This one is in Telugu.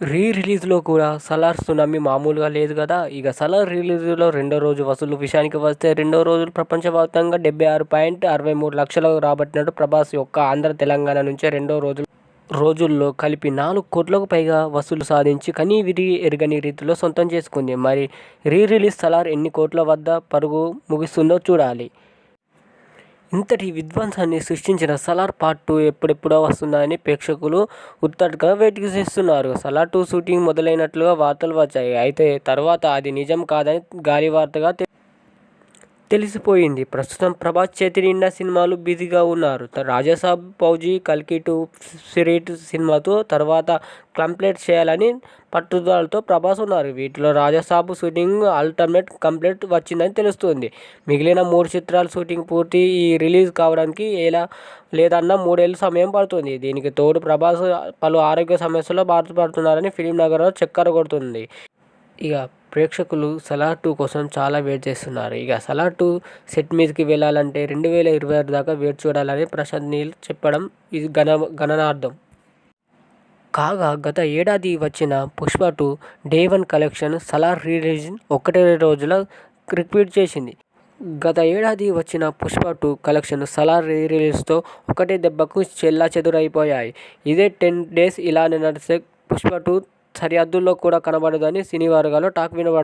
రీ రిలీజ్లో కూడా సలార్ సునామీ మామూలుగా లేదు కదా. ఇక సలార్ రిలీజ్లో రెండో రోజు వసూలు విషయానికి వస్తే రెండో రోజు ప్రపంచవ్యాప్తంగా డెబ్బై ఆరు పాయింట్ అరవై మూడు లక్షలు రాబట్టినట్టు ప్రభాస్ యొక్క ఆంధ్ర తెలంగాణ నుంచే రెండో రోజు రోజుల్లో కలిపి నాలుగు కోట్లకు పైగా వసూలు సాధించి కనీ విరి ఎరగని రీతిలో సొంతం చేసుకుంది. మరి రీ రిలీజ్ సలార్ ఎన్ని కోట్ల వద్ద పరుగు ముగిస్తుందో చూడాలి. ఇంతటి విధ్వంసాన్ని సృష్టించిన సలార్ పార్ట్ టూ ఎప్పుడెప్పుడో వస్తుందా అని ప్రేక్షకులు ఉత్తటగా వెయిట్ చేస్తున్నారు. సలార్ టూ షూటింగ్ మొదలైనట్లుగా వార్తలు వచ్చాయి. అయితే తర్వాత అది నిజం కాదని గాలి వార్తగా తెలిసిపోయింది. ప్రస్తుతం ప్రభాస్ చేతి నిండా సినిమాలు బిజీగా ఉన్నారు. రాజాసాబ్ ఫౌజీ కల్కి టూ సిరీట్ సినిమాతో తర్వాత కంప్లీట్ చేయాలని పట్టుదలతో ప్రభాస్ ఉన్నారు. వీటిలో రాజాసాబ్ షూటింగ్ అల్టర్నేట్ కంప్లీట్ వచ్చిందని తెలుస్తుంది. మిగిలిన మూడు చిత్రాల షూటింగ్ పూర్తి ఈ రిలీజ్ కావడానికి ఎలా లేదన్నా మూడేళ్ళు సమయం పడుతుంది. దీనికి తోడు ప్రభాస్ పలు ఆరోగ్య సమస్యలు బాధపడుతున్నారని ఫిలిం నగర్లో చక్కర కొడుతుంది. ఇక ప్రేక్షకులు సలార్ టూ కోసం చాలా వెయిట్ చేస్తున్నారు. ఇక సలార్ టూ సెట్ మీదకి వెళ్ళాలంటే రెండు వేల ఇరవై ఆరు దాకా వెయిట్ చూడాలని ప్రశాంత్ నీల్ చెప్పడం ఇది గణ గణనార్థం కాగా గత ఏడాది వచ్చిన Pushpa two day one collection Salaar release ఒకటే రోజుల రిపీట్ చేసింది. గత ఏడాది వచ్చిన Pushpa two collection Salaar re రిలీజ్తో ఒకటే దెబ్బకు చెల్లా చెదురైపోయాయి. ఇదే టెన్ డేస్ ఇలానే నడిస్తే పుష్ప టూ సరిహద్దుల్లో కూడా కనబడదని సినీ వర్గాల్లో టాక్ వినబడుతుంది